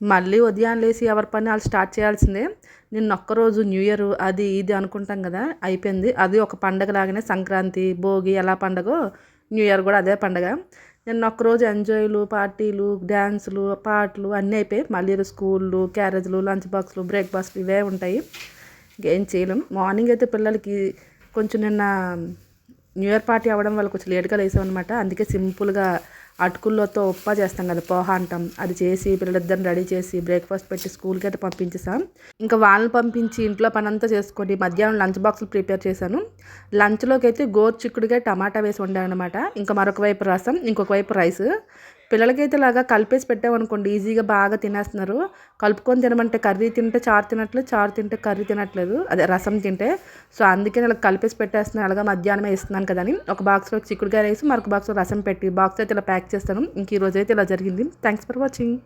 మళ్ళీ ఉదయం లేచి ఎవరి పని వాళ్ళు స్టార్ట్ చేయాల్సిందే. నిన్న ఒక్కరోజు న్యూ ఇయర్ అది ఇది అనుకుంటాం కదా అయిపోయింది. అది ఒక పండగ లాగానే సంక్రాంతి భోగి ఎలా పండగో న్యూ ఇయర్ కూడా అదే పండగ. నిన్న ఒక్కరోజు ఎంజాయ్లు పార్టీలు డ్యాన్సులు పాటలు అన్నీ అయిపోయి మళ్ళీ స్కూళ్ళు క్యారేజ్లు లంచ్ బాక్స్లు బ్రేక్ఫాస్ట్లు ఇవే ఉంటాయి. ఇంకేం చేయలేం. మార్నింగ్ అయితే పిల్లలకి కొంచెం నిన్న న్యూ ఇయర్ పార్టీ అవ్వడం వల్ల కొంచెం లేట్గా లేసామన్నమాట. అందుకే సింపుల్గా అటుకుల్లోతో ఉప్పా చేస్తాం కదా పోహ అంటాం. అది చేసి పిల్లలిద్దరిని రెడీ చేసి బ్రేక్ఫాస్ట్ పెట్టి స్కూల్కి అయితే పంపించేసాం ఇంకా వాళ్ళని పంపించి ఇంట్లో పని అంతా చేసుకొని మధ్యాహ్నం లంచ్ బాక్సులు ప్రిపేర్ చేశాను. లంచ్లోకి అయితే గోరు చిక్కుడుగా టమాటా వేసి వండాను అనమాట ఇంకా మరొక వైపు రసం ఇంకొక వైపు రైస్. పిల్లలకైతే ఇలాగా కలిపేసి పెట్టామనుకోండి ఈజీగా బాగా తినేస్తున్నారు. కలుపుకొని తినమంటే కర్రీ తింటే చారు తినట్లేదు చారు తింటే కర్రీ తినట్లేదు అదే రసం తింటే. సో అందుకే ఇలా కలిపేసి పెట్టేస్తున్నాను అలాగా మధ్యాహ్నమే ఇస్తున్నాను కదా అని ఒక బాక్స్లో చిక్కుడుగా రైస్ మరొక బాక్స్లో రసం పెట్టి బాక్స్ అయితే ఇలా ప్యాక్ చేస్తాను. ఇంక ఈ రోజు అయితే ఇలా జరిగింది. Thanks for watching.